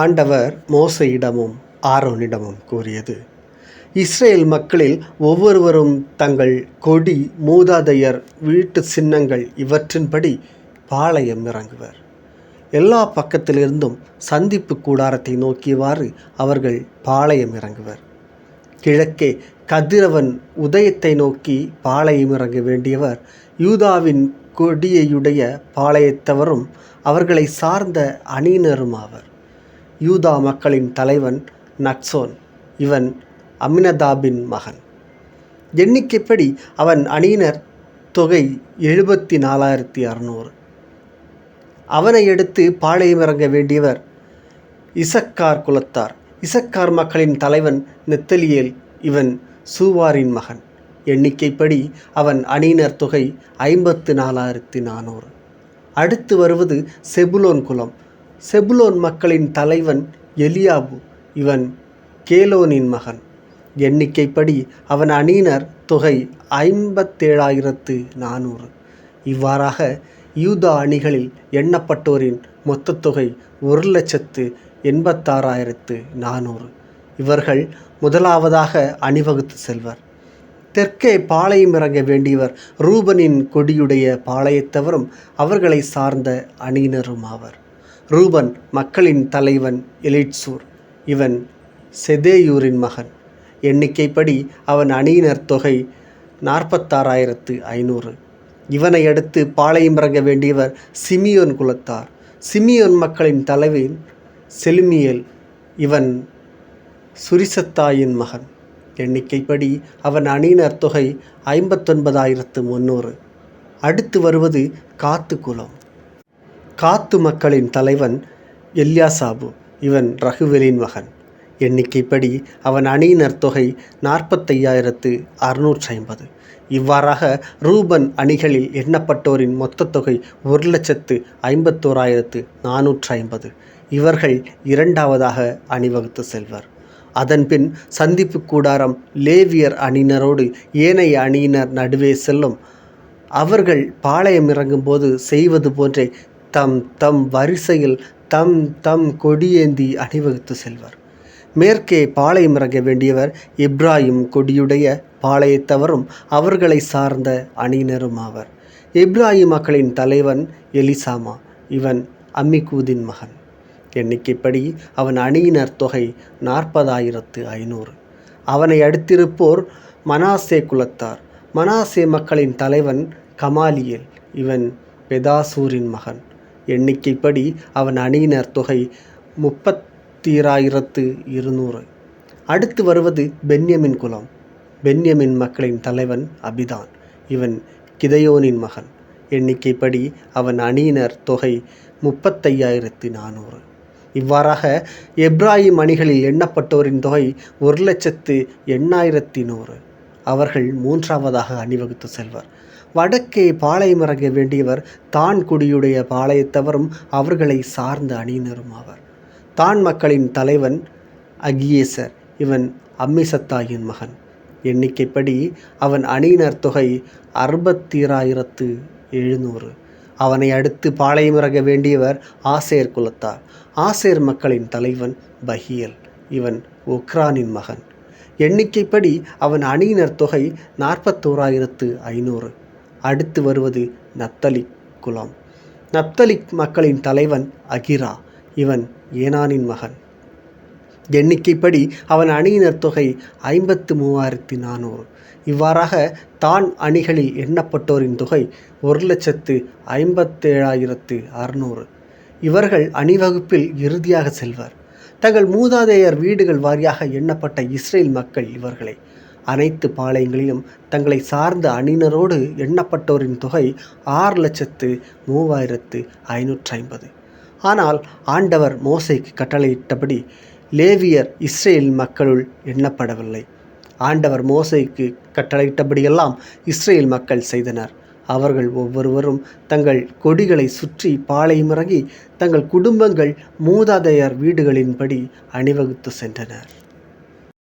ஆண்டவர் மோசையிடமும் ஆரோனிடமும் கூறியது. இஸ்ரேல் மக்களில் ஒவ்வொருவரும் தங்கள் கொடி மூதாதையர் வீட்டு சின்னங்கள் இவற்றின்படி பாளையம் இறங்குவர். எல்லா பக்கத்திலிருந்தும் சந்திப்பு கூடாரத்தை நோக்கியவாறு அவர்கள் பாளையம் இறங்குவர். கிழக்கே கதிரவன் உதயத்தை நோக்கி பாளையம் இறங்க வேண்டியவர் யூதாவின் கொடியையுடைய பாளையத்தவரும் அவர்களை சார்ந்த அணியினரும் ஆவர் யூதா மக்களின் தலைவன் நக்சோன். இவன் அமினதாபின் மகன். எண்ணிக்கைப்படி அவன் அணியினர் தொகை எழுபத்தி நாலாயிரத்தி அறநூறு. அவனை எடுத்து பாளையம் இறங்க வேண்டியவர் இசக்கார் குலத்தார். இசக்கார் மக்களின் தலைவன் நெத்தலியேல் இவன் சூவாரின் மகன். எண்ணிக்கைப்படி அவன் அணியினர் தொகை ஐம்பத்து நாலாயிரத்தி நானூறு. அடுத்து வருவது செபுலோன் குலம். செபுலோன் மக்களின் தலைவன் எலியாபு. இவன் கேலோனின் மகன். எண்ணிக்கைப்படி அவன் அணியினர் தொகை ஐம்பத்தேழாயிரத்து நானூறு. இவ்வாறாக யூதா அணிகளில் எண்ணப்பட்டோரின் மொத்த தொகை ஒரு லட்சத்து எண்பத்தாறாயிரத்து நானூறு. இவர்கள் முதலாவதாக அணிவகுத்து செல்வர். தெற்கே பாளையம் இறங்க வேண்டியவர் ரூபனின் கொடியுடைய பாளையத்தவரும் அவர்களை சார்ந்த அணியினரும் ஆவர் ரூபன் மக்களின் தலைவன் எலிட்சூர். இவன் செதேயூரின் மகன். எண்ணிக்கைப்படி அவன் அணியினர் தொகை நாற்பத்தாறாயிரத்து ஐநூறு. இவனை அடுத்து பாளையம் இறங்க வேண்டியவர் சிமியோன் குலத்தார். சிமியோன் மக்களின் தலைவன் செலுமியல். இவன் சுரிசத்தாயின் மகன். எண்ணிக்கைப்படி அவன் அணியினர் தொகை ஐம்பத்தொன்பதாயிரத்து முந்நூறு அடுத்து வருவது காத்து குலம் காத்து மக்களின் தலைவன் எல்யாசாபு. இவன் ரகுவலின் மகன். எண்ணிக்கைப்படி அவன் அணியினர் தொகை நாற்பத்தையாயிரத்து அறுநூற்றி ஐம்பது இவ்வாறாக ரூபன் அணிகளில் எண்ணப்பட்டோரின் மொத்த தொகை ஒரு லட்சத்து ஐம்பத்தோராயிரத்து நானூற்றி ஐம்பது இவர்கள் இரண்டாவதாக அணிவகுத்து செல்வர். அதன்பின் சந்திப்பு கூடாரம் லேவியர் அணியினரோடு ஏனைய அணியினர் நடுவே செல்லும். அவர்கள் பாளையம் இறங்கும்போது செய்வது போன்றே தம் தம் வரிசையில் தம் தம் கொடியேந்தி அணிவகுத்து செல்வர். மேற்கே பாளையம் இறங்க வேண்டியவர் இப்ராஹிம் கொடியுடைய பாளையத்தவரும் அவர்களை சார்ந்த அணியினரும் ஆவர். இப்ராஹிம் மக்களின் தலைவன் எலிசாமா இவன் அம்மிகூதின் மகன். எண்ணிக்கைப்படி அவன் அணியினர் தொகை நாற்பதாயிரத்து ஐநூறு. அவனை அடுத்திருப்போர் மனாசே குலத்தார். மனாசே மக்களின் தலைவன் கமாலியல் இவன் பெதாசூரின் மகன். எண்ணிக்கைப்படி அவன் அணியினர் தொகை முப்பத்தீராயிரத்து இருநூறு. அடுத்து வருவது பென்யமின் குலம். பென்யமின் மக்களின் தலைவன் அபிதான். இவன் கிதையோனின் மகன். எண்ணிக்கைப்படி அவன் அணியினர் தொகை முப்பத்தையாயிரத்து நானூறு. இவ்வாறாக எப்ராஹிம் அணிகளில் எண்ணப்பட்டோரின் தொகை ஒரு லட்சத்து எண்ணாயிரத்தி நூறு. அவர்கள் மூன்றாவதாக அணிவகுத்து செல்வர். வடக்கே பாளையமிறங்க வேண்டியவர் தான் குடியுடைய பாளையத்தவரும் அவர்களை சார்ந்த அணியினரும் ஆவர். தான் மக்களின் தலைவன் அகியேசர் இவன் அம்மிசத்தாயின் மகன். எண்ணிக்கைப்படி அவன் அணியினர் தொகை அறுபத்தீராயிரத்து எழுநூறு. அவனை அடுத்து பாளையமிறக வேண்டியவர் ஆசேர் குலத்தார். ஆசேர் மக்களின் தலைவன் பஹியல் இவன் ஒக்ரானின் மகன். எண்ணிக்கைப்படி அவன் அணியினர் தொகை நாற்பத்தோராயிரத்து ஐநூறு. அடுத்து வருவது நப்தலி குலம். நப்தலிக் மக்களின் தலைவன் அகிரா. இவன் ஏனானின் மகன். எண்ணிக்கைப்படி அவன் அணியினர் தொகை ஐம்பத்து மூவாயிரத்தி நானூறு. இவ்வாறாக தான் அணிகளில் எண்ணப்பட்டோரின் தொகை ஒரு லட்சத்து ஐம்பத்தேழாயிரத்து அறுநூறு. இவர்கள் அணிவகுப்பில் இறுதியாக செல்வர். தங்கள் மூதாதையர் வீடுகள் வாரியாக எண்ணப்பட்ட இஸ்ரேல் மக்கள் இவர்களை. அனைத்து பாளையங்களிலும் தங்களை சார்ந்த அணியினரோடு எண்ணப்பட்டோரின் தொகை ஆறு லட்சத்து மூவாயிரத்து ஐநூற்றி ஐம்பது ஆனால் ஆண்டவர் மோசைக்கு கட்டளையிட்டபடி லேவியர் இஸ்ரேல் மக்களுள் எண்ணப்படவில்லை. ஆண்டவர் மோசைக்கு கட்டளையிட்டபடியெல்லாம் இஸ்ரேல் மக்கள் செய்தனர். அவர்கள் ஒவ்வொருவரும் தங்கள் கொடிகளை சுற்றி பாளையமிறங்கி தங்கள் குடும்பங்கள் மூதாதையர் வீடுகளின்படி அணிவகுத்து சென்றனர்.